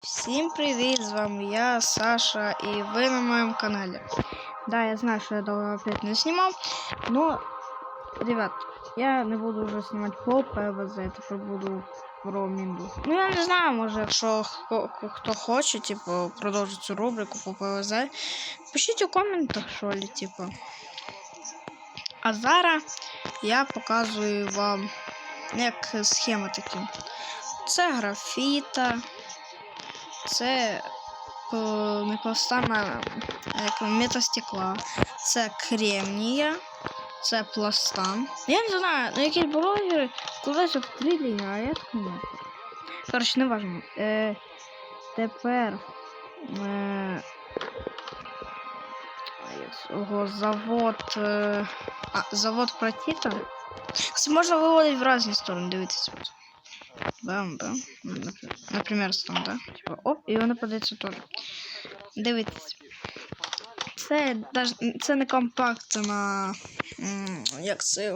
Всім привіт! З вами я, Саша, і ви на моєму каналі. Да, я знаю, що я давно опять не знімав, но, ребят, я не буду вже знімати по ПВЗ, тепер буду про Мінду. Ну, я не знаю, може, якщо хто хоче, типу, продовжити цю рубрику по ПВЗ, пишіть у коментах, що ли, типу. А зараз я показую вам як схема такі. Це графіта. Це по, не пластами, а як метастекла. Це кремнія. Це пластан. Я не знаю, ну якісь блогери кудись втрілі, а я не. Коротше, не важливо. Е, тепер е, як його завод. Е, а, завод протіта. Це можна виводити в різні сторони, дивіться. Бам, бам. Наприклад, там, да? Типа, оп, і воно подається теж. Дивіться. Це, це не компактна. Як це.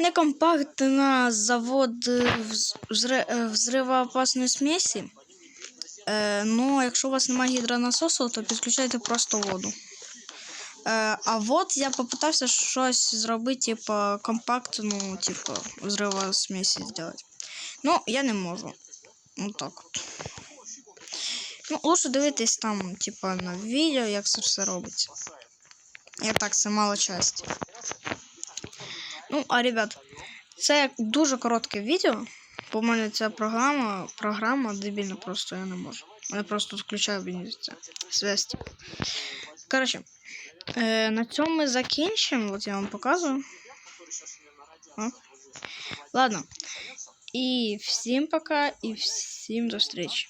Не компактна завод вз- взри- взривоопасної смесі. Е, ну, якщо у вас немає гідронасосу, то підключайте просто воду. Е, а от я попитався щось зробити, типу, компактну, типу, взрива смесі зробити. Ну, я не можу. Ну так от. Ну, лучше дивитись там, типа, на відео, як це все робиться. Я так, це мало часті. Ну, а ребят, це дуже коротке відео. Бо в мене ця програма, програма дебільна просто я не можу. Я просто включаю мені связь. типу. Коротше, е, на цьому ми закінчимо. От я вам показую. О. Ладно. І всім пока, і всім до зустрічі.